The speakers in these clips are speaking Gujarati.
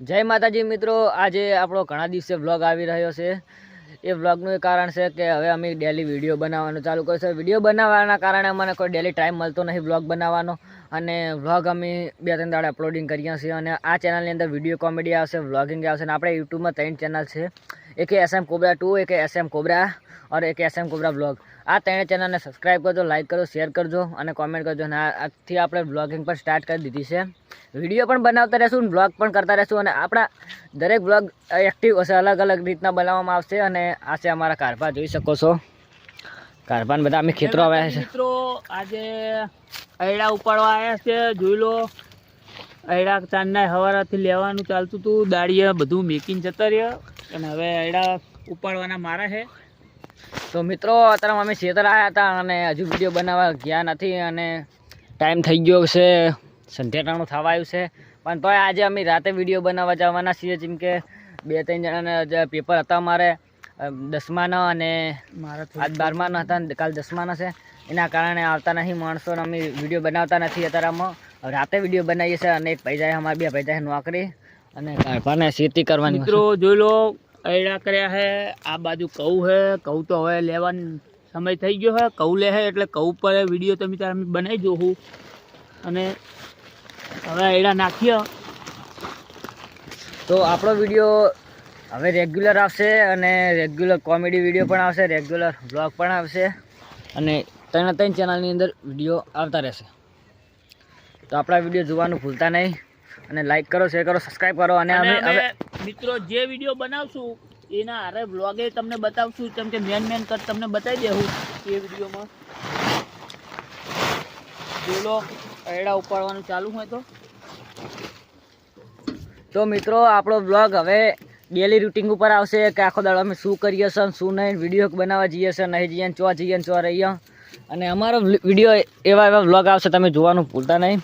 જય માતાજી મિત્રો, આજે આપણો ઘણા દિવસે વ્લોગ આવી રહ્યો છે. એ વ્લોગનું એ કારણ છે કે હવે અમે ડેલી વીડિયો બનાવવાનું ચાલુ કર્યું છે વીડિયો બનાવવાના કારણે અમને કોઈ ડેલી ટાઈમ મળતો નથી વ્લોગ બનાવવાનો. અને વ્લોગ અમે બે ત્રણ દાડે અપલોડિંગ કરીએ છીએ અને આ ચેનલની અંદર વીડિયો કોમેડી આવશે વ્લોગિંગ આવશે અને આપણે યુટ્યુબમાં ત્રણ ચેનલ છે. એક એસ એમ કોબરા ટુ એક એસ એમ કોબરા ઓર એક એસ એમ કોબરા વ્લોગ આ ત્રણે ચેનલને સબસ્ક્રાઈબ કરજો લાઈક કરજો શેર કરજો અને કોમેન્ટ કરજો. અને આજથી આપણે વ્લોગિંગ પણ સ્ટાર્ટ કરી દીધી છે. વીડિયો પણ બનાવતા રહેશું વ્લોગ પણ કરતા રહેશું અને આપણા દરેક વ્લોગ એક્ટિવ હશે અલગ અલગ રીતના બનાવવામાં આવશે અને આ છે અમારા કારભાર, જોઈ શકો છો. કારપાન બધા અમે ખેતરો આવ્યા છે. મિત્રો આજે અયડા ઉપાડવા આવ્યા છે જોઈ લો. અયડા ચાંદના હવારાથી લેવાનું ચાલતું હતું દાળીએ બધું મેકીને જતા રહ્યા. અને હવે અયડા ઉપાડવાના મારા છે. તો મિત્રો અત્યારે અમે ખેતર આવ્યા હતા અને હજુ વીડિયો બનાવવા ગયા નથી અને ટાઈમ થઈ ગયો છે. સંધ્યાટાણું થવા આવ્યું છે. પણ તોય આજે અમે રાતે વીડિયો બનાવવા જવાના છીએ. જેમ કે બે ત્રણ જણાના પેપર હતા અમારે. અ, દસમાના અને મારા આજ બારમાના હતા ને કાલ દસમાના છે. એના કારણે આવતા નહીં માણસોને અમે વીડિયો બનાવતા નથી અત્યારમાં રાતે વીડિયો બનાવીએ છીએ અને એક પૈસા અમારે બે પૈસા નોકરી અને કારભાને ખેતી કરવાની મિત્રો જોઈ લો એડા કર્યા છે આ બાજુ કહું છે કહું તો હવે લેવાનો સમય થઈ ગયો છે કહું લે છે એટલે કહું પર વીડિયો તમે અમે બનાવી જોઉં અને હવે એડા નાખીએ તો આપણો વીડિયો હવે રેગ્યુલર આવશે અને રેગ્યુલર કોમેડી વીડિયો પણ આવશે રેગ્યુલર બ્લોગ પણ આવશે અને ત્રણે ત્રણ ચેનલની અંદર વીડિયો આવતા રહેશે. તો આપણા વીડિયો જોવાનું ભૂલતા નહીં અને લાઈક કરો શેર કરો સબસ્ક્રાઈબ કરો અને અમે હવે મિત્રો જે વીડિયો બનાવશું એના હારે વ્લોગે તમને બતાવશું કેમ કે મેન મેન કટ તમને બતાવી દેવું એ વિડીયોમાં ચૂલો એડા ઉપાડવાનું ચાલુ હોય તો. તો મિત્રો આપણો બ્લોગ હવે ડેલી રૂટિંગ ઉપર આવશે કે આખો દાડો અમે શું કરીએ છીએ શું નહીં વીડિયો બનાવવા જઈએ છીએ નહીં જઈએ ચો જઈએ ચો રહીએ. અને અમારો વીડિયો એવા એવા વ્લોગ આવશે તમે જોવાનું ભૂલતા નહીં.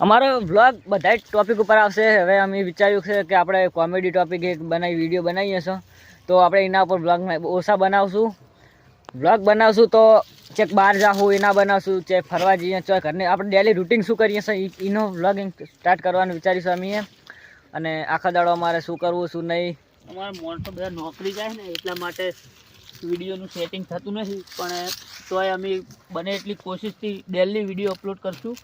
અમારો વ્લોગ બધા જ ટોપિક ઉપર આવશે. હવે અમે વિચાર્યું છે કે આપણે કોમેડી ટોપિક એક બનાવી વીડિયો બનાવીએ છીએ. તો આપણે એના ઉપર બ્લોગ ઓછા બનાવશું. વ્લોગ બનાવશું તો ચેક બહાર જાઉં એના બનાવશું, ચેક ફરવા જઈએ ચો ઘરની આપણે ડેલી રૂટિન શું કરીએ છીએ? એનો વ્લોગિંગ સ્ટાર્ટ કરવાનું વિચારીશું અમે. અને આખા દાડો અમારે શું કરવું શું નહીં? અમારા તો બધા નોકરી જાય ને એટલા માટે વિડીયોનું સેટિંગ થતું નથી. પણ તોય અમે બને એટલી કોશિશથી ડેલી વીડિયો અપલોડ કરશું.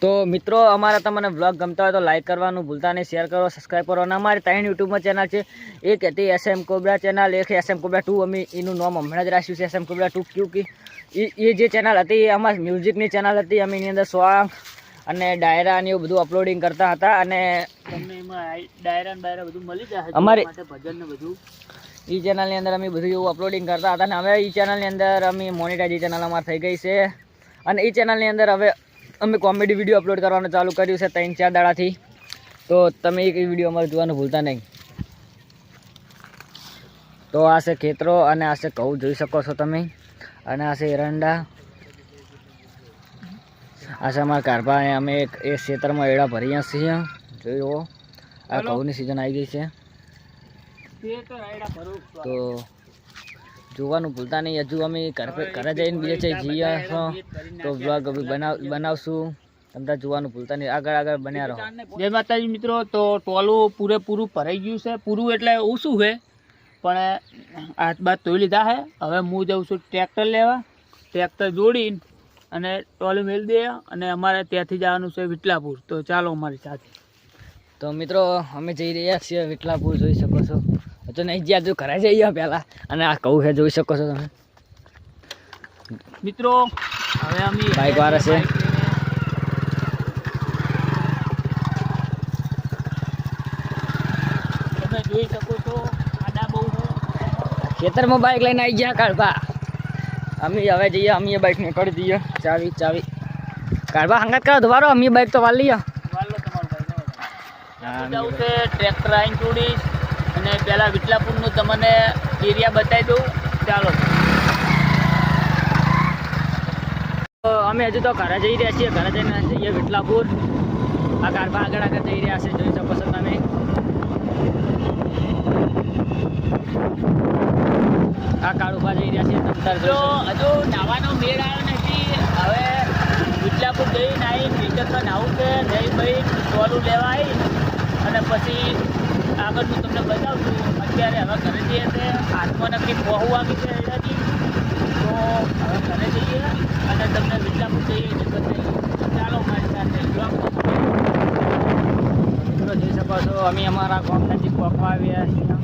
તો મિત્રો અમારા તમને વ્લોગ ગમતા હોય તો લાઇક કરવાનું ભૂલતા નહીં શેર કરો સબસ્ક્રાઈબ કરો. અને અમારી ત્રણ યુટ્યુબમાં ચેનલ છે. એક હતી એસ એમ કોબરા ચેનલ એક એસ એમ કોબરા ટુ અમે એનું નામ હમણાં જ રાખ્યું છે એસ એમ કોબરા ટુ ક્યુ કે એ એ જે ચેનલ હતી એ અમારી મ્યુઝિકની ચેનલ હતી. અમે એની અંદર સોંગ અને ડાયરા ને એવું બધું અપલોડિંગ કરતા હતા અને તમને એમાં ડાયરા ને બાયરા બધું મળી જશે અમારે- ભજન ને બધું? એ ચેનલની અંદર અમે બધું એવું અપલોડિંગ કરતા હતા અને હવે એ ચેનલની અંદર અમે મોનિટાઈઝ ચેનલ અમારે થઈ ગઈ છે. અને એ ચેનલની અંદર હવે અમે કોમેડી વીડિયો અપલોડ કરવાનું ચાલુ કર્યું છે ત્રણ ચાર દાડાથી. તો તમે એક વીડિયો અમારે જોવાનું ભૂલતા નહીં. તો આ છે ખેતરો અને આ છે ઘઉં જોઈ શકો છો તમે. અને આ છે એરંડા. આ છે અમારા કારભા અને અમે એક એ ખેતરમાં એડા ભરીએ છીએ. જોયો. આ ઘઉંની સિઝન આવી ગઈ છે. તો જોવાનું ભૂલતા નહીં. હજુ અમે ઘર ઘરે જઈને બીજે છે જઈએ છો તો બ્લોગ બનાવ બનાવશું. તમને જોવાનું ભૂલતા નહીં. આગળ આગળ બન્યા રહો. જય માતાજી મિત્રો તો ટોલું પૂરેપૂરું ભરાઈ ગયું છે. પૂરું એટલે ઓછું છે? પણ હાથ બાદ ધોઈ લીધા છે. હવે હું જાઉં છું ટ્રેક્ટર લેવા. ટ્રેક્ટર જોડીને અને ટોલી મેળવી દે અને અમારે ત્યાંથી જવાનું છે વિટલાપુર તો ચાલો અમારી સાથે. તો મિત્રો અમે જઈ રહ્યા છીએ વિટલાપુર જોઈ શકો છો. તો નહીં જ્યાં જો ઘરે જઈએ પહેલાં. અને આ કહું છે જોઈ શકો છો તમે. મિત્રો હવે અમે બાઇક વાળા છે. તમે જોઈ શકો છો આડા બહુ ખેતરમાં બાઇક લઈને આવી ગયા કાળભા. અમે હવે જઈએ અમે બાઈક નીકળી દઈએ ચાવી ચાવી. કાઢવા હંગાત કરો દોબારો અમે બાઈક તો વાલી ટ્રેક્ટર આવીને જોડીશ અને પહેલાં વિટલાપુરનું તમને એરિયા બતાવી દઉં. ચાલો. તો અમે હજુ તો ઘરે જઈ રહ્યા છીએ ઘરે જઈને જઈએ વિટલાપુર આ કારબા આગળ આગળ જઈ રહ્યા છે જોઈ શકો છો તમે. આ કાર ઊભા જઈ રહ્યા છે તમતાર જો હજુ નાવાનો મેળ આવ્યો નથી. હવે વિટલાપુર જઈને આવી ક્રિકેટમાં નાવું કે જઈ ભાઈ ટોલું લેવા આવી અને પછી આગળ હું તમને બતાવું છું અત્યારે હવે ઘરે જઈએ છે હાથમાં નક્કી બહુ આવી છે અહીંયાથી. તો હવે ઘરે જઈએ અને તમને વિટલાપુર જઈએ બતાવીએ ચાલો મારી સાથે જોઈ શકો છો અમે અમારા ગામ નજીક પહોંચવા આવ્યા છીએ. જોઈ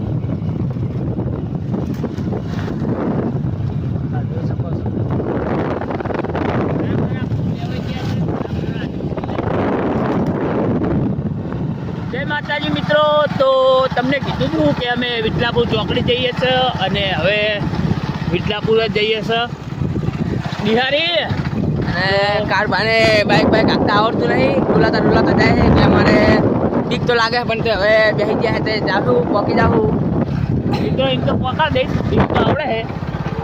માતાજી મિત્રો, તો તમને કીધું હતું કે અમે વિઠલાપુર ચોકડી જઈએ છીએ અને હવે વિઠલાપુર જ જઈએ છીએ બિહારી? અને કાર બાને બાઇક બાઇક આખતા આવડતું નહીં. ડોલાતા ડોલાતા જાય છે એટલે અમારે બીક તો લાગે પણ તે હવે બેસી ગયા તે જાશું પોકી જાશું મિત્રો એમ તો પોકા દઈશ એમ તો આવડે છે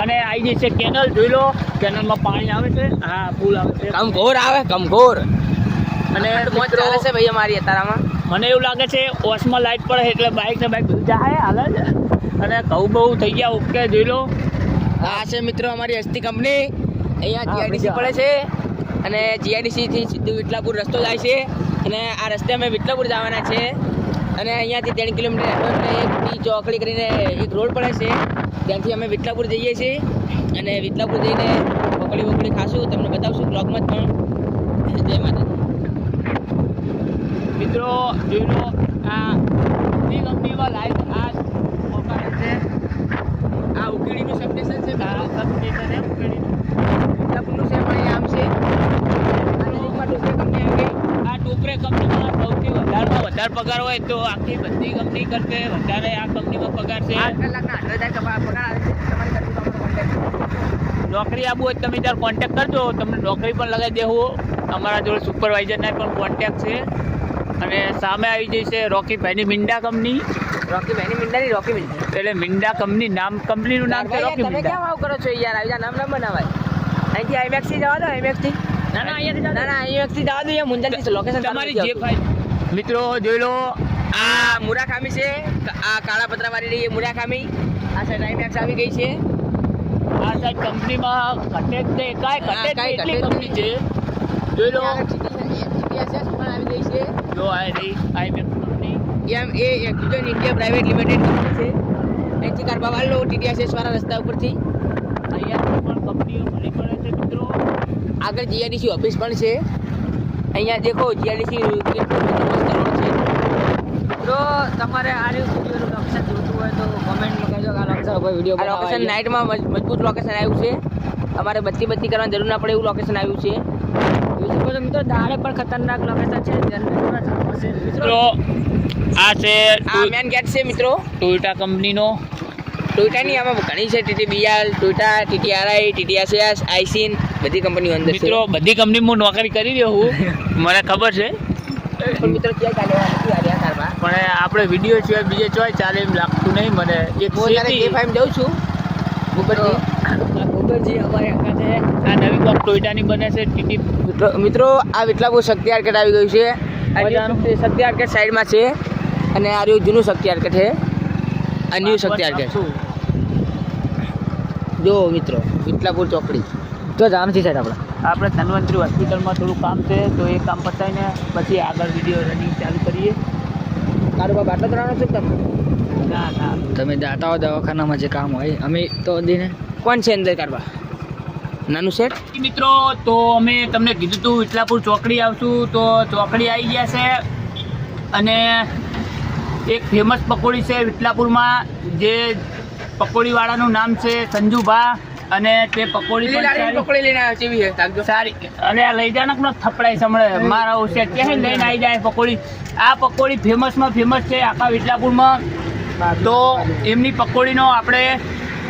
અને આવી જશે કેનલ જોઈ લો કેનલમાં પાણી આવે છે હા ફૂલ આવે છે. કમઘોર આવે કમઘોર. અને મોજ ચાલે છે ભાઈ અમારી અત્યારામાં મને એવું લાગે છે ઓસમાં લાઇટ પડે એટલે બાઇક ને બાઇક બધું જાય હાલે જ અને ઘઉં બહુ થઈ ગયા ઓકે જોઈ લો. આ છે મિત્રો અમારી હસ્તી કંપની. અહીંયા જીઆઈડીસી પડે છે. અને જીઆઈડીસીથી સીધું વિટલાપુર રસ્તો જાય છે. અને આ રસ્તે અમે વિટલાપુર જવાના છે. અને અહીંયાથી ત્રણ કિલોમીટર એટલે એક ચોકડી કરીને એક રોડ પડે છે. ત્યાંથી અમે વિટલાપુર જઈએ છીએ. અને વિટલાપુર જઈને પકડી વકડી ખાશું. તમને બતાવશું બ્લોગમાં જ પણ. જય માતાજી. મિત્રો, જોઈ લો આ લાઈટ આ પકડે છે આ ઉકેડીનું સબસ્ટેશન છે તારા સબસ્ટેશન છે ઉકેડીનું. વિટલાપુરનું છે પણ અહીંયા આમ છે આ નજીકમાં ટોપરે કંપની આવી ગઈ આ ટોપરે કંપનીમાં સૌથી વધારેમાં વધારે પગાર હોય તો આખી બધી કંપની કરશે વધારે આ કંપનીમાં પગાર છે. છે. નોકરી આપવું હોય તમે ત્યારે કોન્ટેક કરજો તમને નોકરી પણ લગાવી દેવું. અમારા જોડે સુપરવાઇઝરના પણ કોન્ટેક્ટ છે. અને સામે આવી જશે રોકીભાઈની મિંડા કંપની રોકી ભાઈની મિંડા ની રોકી મિંડા એટલે મિંડા કંપની નામ કંપનીનું નામ છે રોકી તમે મિંડા કેમ આવું કરો છો યાર? આવી નામ ના બનાવાય. અહીંથી આઈમેક્સથી જવા દો આઈમેક્સથી. ના ના અહીંયાથી ના ના આઈમેક્સથી જવા દો અહીંયા મુંજાલ લોકેશન તમારી જે ફાઈલ મિત્રો જોઈ લો આ મુરાખામી છે. આ કાળા પતરાવાળી રહી એ મુરાખામી. આ સાઈડ આઈમેક્સ આવી ગઈ છે. આ સાઈડ કંપનીમાં ઘટે જ નહીં. કાંઈ ઘટે જ એટલી કંપની છે. જોઈ લો. આવી ગઈ છે. જો આ રહી. IMAX company. એમ એ એક્ઝિટન ઇન્ડિયા પ્રાઇવેટ લિમિટેડ કંપની છે. અહીંથી કારબા વાળો ટીટીએસએસ વાળા રસ્તા ઉપરથી. અહીંયા પણ કંપનીઓ મળી પડે છે મિત્રો. આગળ જીઆઈડીસી ઓફિસ પણ છે. અહીંયા દેખો જીઆરડીસી કેટલું છે. તો તમારે આ વિડીયોનું લોકેશન જોતું હોય તો કોમેન્ટમાં કહેજો કે આ લોકેશન ઉપર વીડિયો આ લોકેશન નાઇટમાં મજબૂત લોકેશન આવ્યું છે. અમારે બત્તી બત્તી કરવાની જરૂર ના પડે એવું લોકેશન આવ્યું છે. જોઈ મિત્રો દાડે પણ ખતરનાક લોકેશન છે. છે મિત્રો આ છે આ મેન ગેટ છે મિત્રો. ટોયોટા કંપનીનો. ટોયોટાની આમાં ઘણી છે TT BR Toyota TT RI TT SS Aisin બધી કંપનીઓ અંદર મિત્રો બધી કંપની હું નોકરી કરી રહ્યો હું. મને ખબર છે. પણ મિત્રો ક્યાં ચાલે નથી આ રહ્યા કારમાં. પણ આપણે વીડિયો સિવાય બીજે ચોય ચાલે એમ લાગતું નહીં મને. એક હું શેતી- કે ફાઈમ જઉં છું. આ ગોબરજી અમારે છે. આ નવી કોક ટોયોટાની બને છે ટીટી. મિત્રો- આ વિટલાપુર શક્તિ આર્કેટ આવી ગયું છે. શક્તિ આર્કેટ સાઈડમાં છે. અને આ રહ્યું જૂનું શક્તિ આર્કેટ છે. આ ન્યૂ શક્તિ આર્કેટ જો મિત્રો વિટલાપુર ચોકડી. તો જામથી સાહેબ આપણે. આપણે ધન્વંતરી હોસ્પિટલમાં થોડું કામ છે તો એ કામ પતાવીને પછી આગળ વીડિયો રનિંગ ચાલુ કરીએ. કારોબાર બાટલો ત્રણ છે તમે ના ના. તમે જાતા હો દવાખાનામાં જે કામ હોય અમે તો દીને કોણ છે અંદર કરવા? નાનું સેટ મિત્રો તો અમે તમને કીધું હતું વિટલાપુર ચોકડી આવશું તો ચોકડી આવી ગયા છે. અને એક ફેમસ પકોડી છે વિટલાપુરમાં જે પકોડીવાળાનું નામ છે સંજુભા અને તે પકોડી પકોડી લઈને આવ્યો કેવી છે? સારી. અને આ લઈ જાનક નો થપડાય સમળે મારા ઓછે ક્યાંય લઈને આવી જાય પકોડી. આ પકોડી ફેમસમાં ફેમસ છે આખા વિટલાપુરમાં તો એમની પકોડીનો આપણે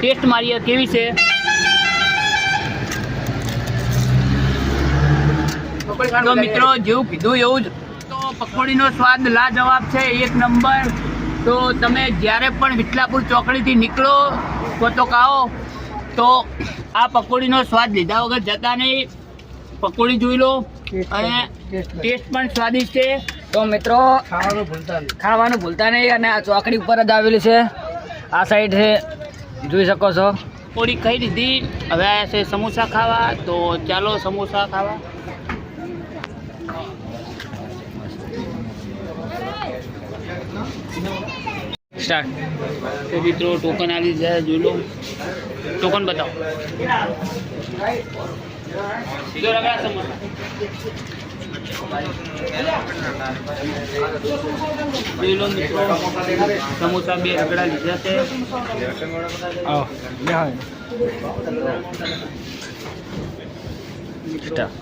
ટેસ્ટ મારીએ કેવી છે. તો મિત્રો જેવું કીધું એવું જ પકોડીનો સ્વાદ લાજવાબ છે એક નંબર. તો તમે જ્યારે પણ વિટલાપુર ચોકડીથી નીકળો કોતોક આવો તો આ પકોડીનો સ્વાદ લીધા વગર જતા નહીં. પકોડી જોઈ લો. અને ટેસ્ટ પણ સ્વાદિષ્ટ છે. તો મિત્રો ખાવાનું ભૂલતા નહીં. અને આ ચોકડી ઉપર જ આવેલી છે. આ સાઈડ છે. જોઈ શકો છો. પકોડી ખાઈ લીધી. હવે આવ્યા છે સમોસા ખાવા. તો ચાલો સમોસા ખાવા. સ્ટાર્ટ. તો મિત્રો ટોકન આવી જાય જોઈ લો. ટોકન બતાવો. જોઈ લો મિત્રો સમોસા બે રગડા લીધા છે. સ્ટાર્ટ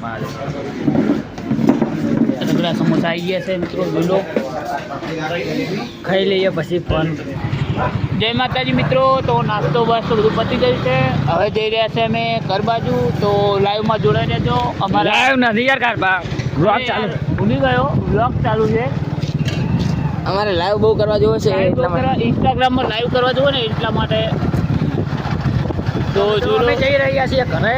જોઈ લો સમોસા આવી ગયા છે મિત્રો જોઈ ખાઈ લઈએ પછી ફોન જય માતાજી મિત્રો તો નાસ્તો બસ બધું પતી ગયું છે. હવે જઈ રહ્યા છે અમે ઘર બાજુ તો લાઈવમાં જોડાઈ રહેજો. અમારા લાઈવ નથી યાર કારબા બ્લોગ ચાલુ ભૂલી ગયો વ્લોગ ચાલુ છે. અમારે લાઈવ બહુ કરવા જેવો છે લાઈવ એટલા માટે. ઇન્સ્ટાગ્રામમાં લાઈવ કરવા જુઓ ને એટલા માટે. તો અમે જઈ રહ્યા છીએ ઘરે.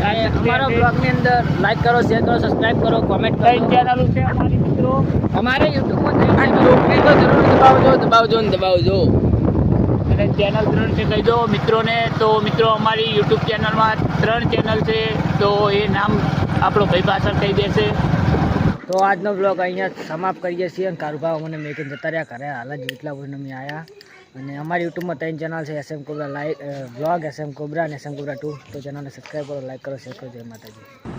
અમારા બ્લોગની અંદર લાઈક કરો શેર કરો સબસ્ક્રાઇબ કરો કોમેન્ટ કરો. ચેનલ છે અમારી મિત્રો. અમારે યુટ્યુબમાં ટોપી તો જરૂર દબાવજો દબાવજો ને દબાવજો. અને ચેનલ ત્રણ છે કહી દો મિત્રોને તો મિત્રો અમારી યુટ્યુબ ચેનલમાં ત્રણ ચેનલ છે તો એ નામ આપણો ભાઈ પાછળ કહી દેશે તો આજનો બ્લોગ અહીંયા સમાપ્ત કરીએ છીએ કારુભાવ મને મેકીને જતા રહ્યા. ઘરે હાલ જ જેટલા વર્ષ અમે આવ્યા અને અમારી યુટ્યુબમાં ત્રણ ચેનલ છે SM cobra like blog SM cobra અને એસએમ કોબરા ટુ તો ચેનલને સબસ્ક્રાઈબ કરો લાઈક કરો શેર કરો. જય માતાજી.